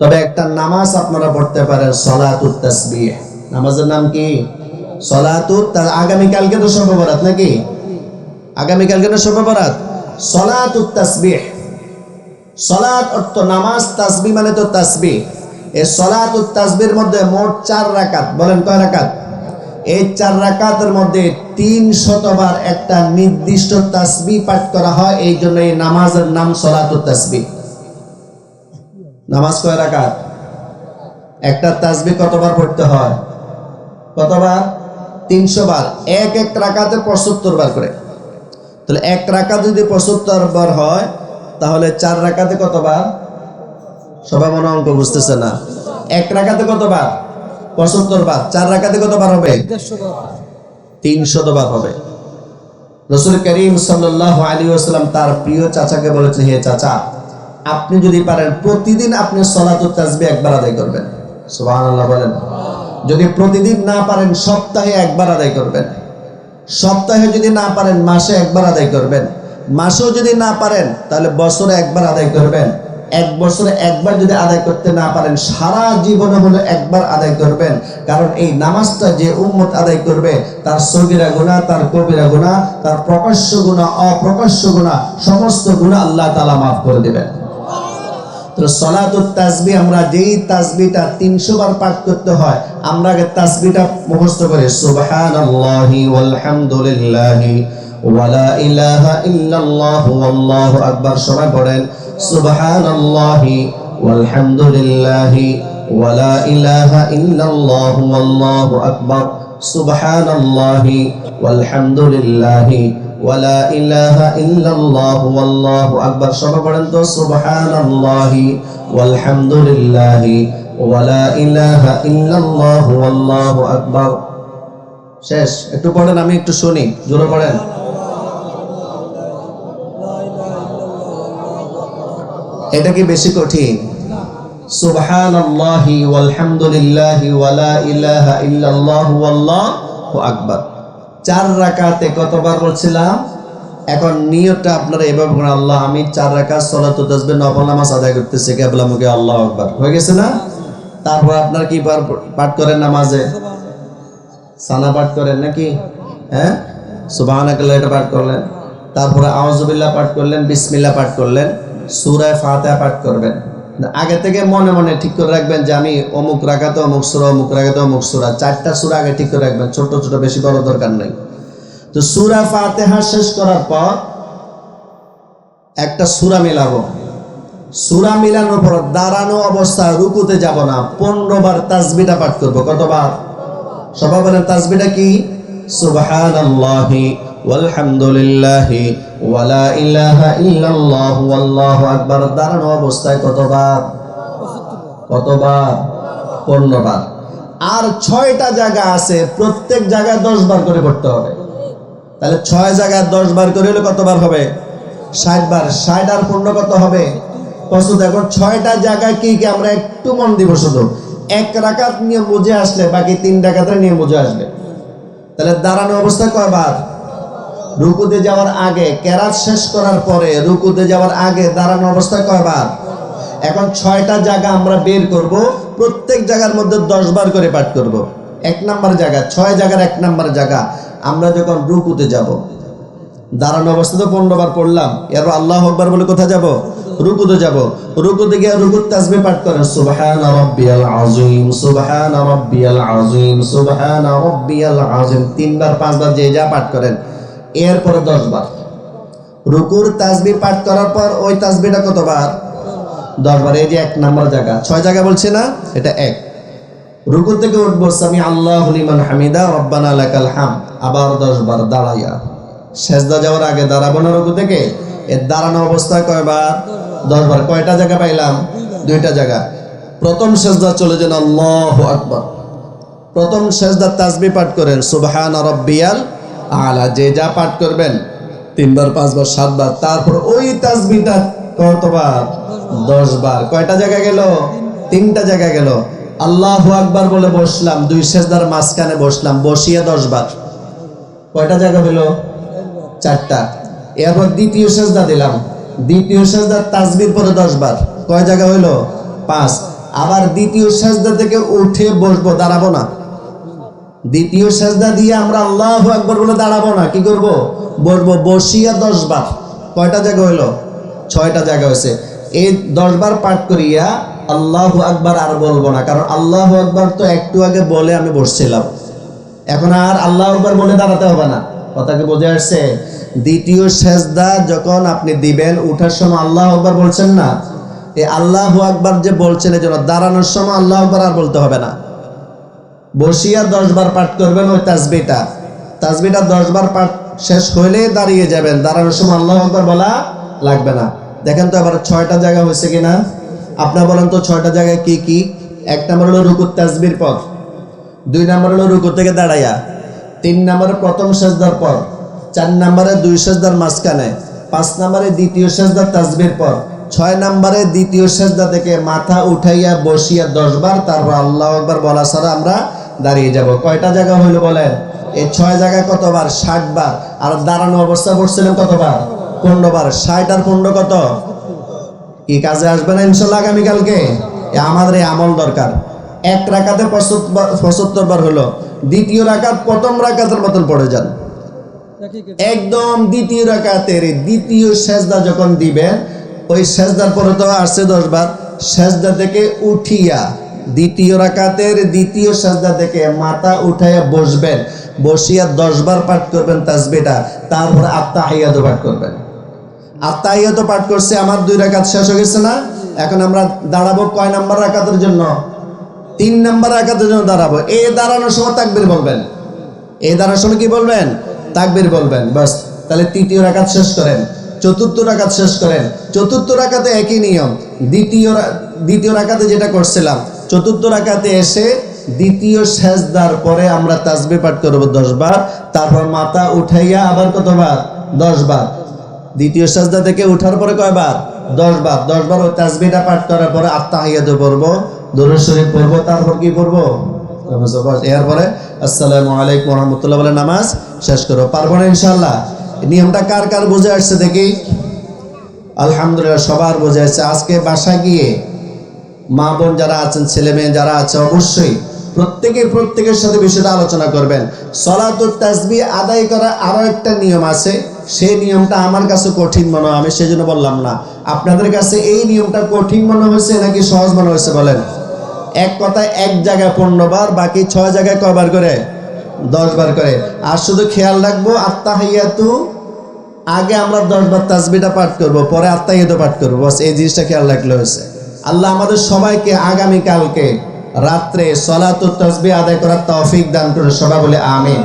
তবে একটা নামাজ আপনারা পড়তে পারেন, সলাতুত তাসবিহ। নামাজের নাম কি? সলাতুত তা- আগামীকালকে তো শবে বরাত নাকি আগামীকালকে তো শবে বরাত সলাতুত তাসবিহ। সলাত অর্থ নামাজ তাসবি মানে তো তাসবি এই সলাতুত তাসবির মধ্যে মোট চার রাকাত, বলেন কয় রাকাত? এই চার রাকাতের মধ্যে তিন শতবার একটা নির্দিষ্ট তাসবি পাঠ করা হয় এই জন্য এই নামাজের নাম সলাতুত তাসবি নামাজ কয় রাকাত? একটা তাসবি কতবার পড়তে হয়? কতবার? তিনশো বার। এক এক রাকাতে পঁচাত্তর বার করে। তাহলে এক রাকাত যদি পঁচাত্তর বার হয় তাহলে চার রাকাতে কতবার? সবাই মনে অঙ্ক বুঝতেছে না। এক রাকাতে কতবার? পঁচাত্তর বার। চার রাকাতে কতবার হবে? তিনশত বার। হবে। রসুল করিম সাল্লাহ আলী আসসালাম তার প্রিয় চাচাকে বলেছেন হে চাচা আপনি যদি পারেন, প্রতিদিন আপনি সলাতুল তাসবি একবার আদায় করবেন। সুবহানাল্লাহ বলেন। যদি প্রতিদিন না পারেন, সপ্তাহে একবার আদায় করবেন। সপ্তাহে যদি না পারেন, মাসে একবার আদায় করবেন। মাসেও যদি না পারেন, তাহলে বছরে একবার আদায় করবেন। এক বছরে একবার যদি আদায় করতে না পারেন, সারা জীবনে হলে একবার আদায় করবেন। কারণ এই নামাজটা যে উম্মত আদায় করবে, তার সগিরা গুণা তার কবিরা গুণা তার প্রকাশ্য গুণা অপ্রকাশ্য গুণা সমস্ত গুণা আল্লাহ তালা মাফ করে দেবেন। তো সলাতুত তাসবি আমরা যেই তাসবিটা তিনশো বার পাঠ করতে হয়, আমরা আগে তাসবিটা মুখস্থ করে। সুবহানাল্লাহি ওয়ালহামদুলিল্লাহি ওয়ালা ইলাহা ইল্লাল্লাহ ওয়াল্লাহু আকবার সবাই পড়েন। সুবহানাল্লাহি ওয়ালহামদুলিল্লাহি ওয়ালা ইলাহা ইল্লাল্লাহ ওয়াল্লাহু আকবার। সুবহানাল্লাহি ওয়ালহামদুলিল্লাহি ওয়ালা ইলাহা ইল্লাল্লাহ ওয়াল্লাহু আকবার। সবাই তো, সুবহানাল্লাহি ওয়ালা ইলাহা ইল্লাল্লাহ ওয়াল্লাহু শেষ, একটু পড়েন, আমি একটু শুনি, জোরে পড়েন। এটা কি বেশি কঠিন? সুবহানাল্লাহি ওয়ালহামদুলিল্লাহি ওয়ালা ইলাহা ইল্লাল্লাহ ওয়াল্লাহু আকবার। চার রাকাতে কতবার বলছিলাম এখন নিয়তটা আপনারা এভাবে করেন আল্লাহ, আমি চার রাকাত সলাত তাসবিহ, নফল নামাজ আদায় করতেছি, কেবলা মুখে আল্লাহ আকবার। হয়ে গেছে না? তারপর আপনার কি পাঠ করেন নামাজে? সানা পাঠ করেন নাকি? হ্যাঁ? সুবহানাকাল্লাহ, এটা পাঠ করলেন। তারপরে আউযুবিল্লাহ পাঠ করলেন, বিসমিল্লাহ পাঠ করলেন সূরা ফাতিহা পাঠ করবেন। আগে থেকে মনে মনে ঠিক করে রাখবেন যে আমি অমুক রাখাতে অমুক সূরা, অমুক রাখাতে অমুক সূরা। চারটা সূরা আগে ঠিক করে রাখবেন, ছোট ছোট বেশি বড় দরকার নাই। তো সুরা ফাতিহা শেষ করার পর একটা সুরা মিলাবো। সুরা মিলানোর পর দাঁড়ানো অবস্থায় রুকুতে যাব না, পনেরো বার তাসবিটা পাঠ করব। কতবার? সবাই বলেন তাসবিটা কি? সুবহানাল্লাহি। ওয়ালহামদুলিল্লাহি ওয়ালা ইলাহা ইল্লাল্লাহ, ওয়াল্লাহু আকবার। দাঁড়ানো অবস্থায় কতবার? কতবার? পনেরো বার আর ছয়টা জায়গা আছে, প্রত্যেক জায়গায় দশ বার করে করতে হবে। তাহলে ছয় জায়গায় দশ বার করে হলে কতবার হবে? ষাট বার ষাট আর পনেরো কত হবে? প্রস্তুত এখন ছয়টা জায়গায় কি কি আমরা একটু মন দিব শুধু? এক রাকাত নিয়ে বুঝে আসলে, বাকি তিন রাকাতের নিয়ে বুঝে আসবে। তাহলে দাঁড়ানো অবস্থায় কয়বার? রুকুতে যাওয়ার আগে কেরাত শেষ করার পরে রুকুতে যাওয়ার আগে দাঁড়ানো অবস্থায় কয়বার? এখন ছয়টা জায়গা আমরা বের করব, প্রত্যেক জায়গার মধ্যে দশ বার করে পাঠ করব। এক নাম্বার জায়গা, ছয় জায়গার এক নাম্বার জায়গা, আমরা যখন রুকুতে যাব, দাঁড়ানো অবস্থা তো পনেরো বার পড়লাম, এরপর আল্লাহ আকবার বলে কোথায় যাব? রুকুতে যাব। রুকুতে গিয়ে রুকুত তাসবিহ পাঠ করেন, সুবহান রাব্বিয়াল আযীম, সুবহান রাব্বিয়াল আযীম, সুবহান রাব্বিয়াল আযীম, তিনবার, পাঁচবার যে যা পাঠ করেন। এরপরে দশ বার। রুকুর তাসবিহ পাঠ করার পর ওই তাসবিহটা কতবার? দশ বার। এই যে এক নাম্বার জায়গা। ছয় জায়গা বলছে না? এটা এক। রুকু থেকে উঠবো, সামি আল্লাহ লিমান হামিদা, রব্বানা লাকাল হাম। আবার দশ বার দাঁড়াইয়া। সেজদা যাওয়ার আগে দাঁড়াবো না রুকু থেকে? এর দাঁড়ানো অবস্থায় কয়বার? দশ বার। কয়টা জায়গা পাইলাম? দুইটা জায়গা। প্রথম সেজদা চলে যান আল্লাহ আকবার। প্রথম সেজদা তাজবি পাঠ করেন, সুবহান রব্বিয়াল আলা, যে যা পাঠ করবেন, তিনবার, পাঁচবার, সাতবার, তারপর ওই তাসবিটা কতবার? দশ বার কয়টা জায়গা গেল? তিনটা জায়গা গেল। আল্লাহ আকবার বলে বসলাম, দুই সেজদার মাঝখানে বসলাম, বসিয়ে দশ বার কয়টা জায়গা হলো? চারটা। এরপর দ্বিতীয় সেজদা দিলাম। দ্বিতীয় সেজদার তাজবির পরে দশ বার কয় জায়গা হইল পাঁচ। আবার দ্বিতীয় সেজদা থেকে উঠে বসবো, দাঁড়াবো না। দ্বিতীয় সেজদা দিয়ে আমরা আল্লাহ একবার বলে দাঁড়াবো না, কি করব? বসবো। বসিয়া দশ বার। কয়টা জায়গা হইল? ছয়টা জায়গা হয়েছে এই দশ বার পাঠ করিয়া আল্লাহ আকবার আর বলব না, কারণ আল্লাহ আকবার তো একটু আগে বলে আমি বসছিলাম। এখন আর আল্লাহ আকবার বলে দাঁড়াতে হবে না। কথা কি বোঝা আসছে? দ্বিতীয় সেজদা যখন আপনি দিবেন, উঠার সময় আল্লাহ আকবার বলছেন না? এই আল্লাহ আকবার যে বলছেন এই জন্য দাঁড়ানোর সময় আল্লাহ আকবার আর বলতে হবে না। বসিয়া দশ বার পাঠ করবেন, ওই তাসবিটা তাসবিটা দশ বার পাঠ শেষ হইলে দাঁড়িয়ে যাবেন। দাঁড়ানোর সময় আল্লাহ আকবার বলা লাগবে না। দেখেন তো আবার ছয়টা জায়গা হয়েছে কিনা? আপনার বলেন তো ছয়টা জায়গায় কি কি? এক নম্বর হলো রুকুর তাজবির পর দুই নম্বর হলো রুকু থেকে দাঁড়াইয়া। তিন নম্বরে প্রথম সেজদার পর। চার নম্বরে দুই সেজদার মাঝখানে। পাঁচ নম্বরে দ্বিতীয় সেজদার তাজবির পর। ছয় নম্বরে দ্বিতীয় সেজদা থেকে মাথা উঠাইয়া বসিয়া দশ বার তারপর আল্লাহ একবার বলা ছাড়া আমরা দাঁড়িয়ে যাব। কয়টা জায়গা হইল বলেন? এই ছয় জায়গা কতবার? ষাট বার আর দাঁড়ানো অবস্থা করছিলেন কতবার? পনেরো বার ষাট আর পনেরো কত? কি কাজে আসবে না ইনশাল্লাহ আগামীকালকে? আমাদের এই আমল দরকার। এক রাকাতে পঁচাত্তর বার হলো। দ্বিতীয় রাকাত প্রথম রাকাতের মতন পড়ে যান। একদম দ্বিতীয় রাকাতের দ্বিতীয় সেজদা যখন দিবেন, ওই সেজদার পরে তো আসছে দশ বার সেজদা থেকে উঠিয়া দ্বিতীয় রাকাতের দ্বিতীয় সাজদা থেকে মাথা উঠাইয়া বসবেন, বসিয়া দশ বার পাঠ করবেন তাসবিটা তারপরে আত্মা হাইয়াদ পাঠ করবেন। আত্মাহিয়ত পাঠ করছে, আমার দুই রাকাত শেষ হয়ে গেছে না? এখন আমরা দাঁড়াবো কয় নাম্বার রাকাতের জন্য? তিন নাম্বার রাকাতের জন্য দাঁড়াবো। এ দাঁড়ানোর সময় তাকবির বলবেন। এ দাঁড়ানোর সময় কি বলবেন? তাকবির বলবেন, বাস। তাহলে তৃতীয় রাকাত শেষ করেন, চতুর্থ রাকাত শেষ করেন, চতুর্থ রাকাতে একই নিয়ম। দ্বিতীয় দ্বিতীয় রাকাতে যেটা করছিলাম চতুর্থ রাকাতে এসে দ্বিতীয় সেজদার পরে আমরা তাসবি পাঠ করব দশ বার তারপর মাথা উঠাইয়া আবার কতবার দশ বার। দ্বিতীয় সাজদা থেকে উঠার পরে কয়বার দশ বার। দশ বার ওই তাসবিটা পাঠ করার পরে আত্মাহিয়াতে পড়ব দরুদ শরীফ পড়ব তারপর কি পড়ব? বস, এরপরে আসসালামু আলাইকুম রহমতুল্লাহ বলে নামাজ শেষ করো পারব না ইনশাল্লাহ নিয়মটা কার কার বুঝে আসছে দেখি? আলহামদুলিল্লাহ সবার বুঝে আসছে। আজকে বাসায় গিয়ে মা বোন যারা আছেন, ছেলে মেয়ে যারা আছে, অবশ্যই প্রত্যেকে প্রত্যেকের সাথে বিষয়টা আলোচনা করবেন। সলাতুল তাসবি আদায় করা আরও একটা নিয়ম আছে। সেই নিয়মটা আমার কাছে কঠিন মনে হয়, আমি সেই জন্য বললাম না। আপনাদের কাছে এই নিয়মটা কঠিন মনে হয়েছে নাকি সহজ মনে হয়েছে বলেন? এক কথায় এক জায়গায় পনেরো বার, বাকি ছয় জায়গায় কয়বার করে? দশ বার করে। আর শুধু খেয়াল রাখব আত্মা হাইয়াতু আগে আমরা দশ বার তাসবিটা পাঠ করব, পরে আত্মাহিত পাঠ করব। বস, এই জিনিসটা খেয়াল রাখলে হয়েছে। আল্লাহ আমাদের সবাইকে আগামীকালকে রাত্রে সলাতুত তসবি আদায় করার তৌফিক দান করে সবাই বলে আমিন।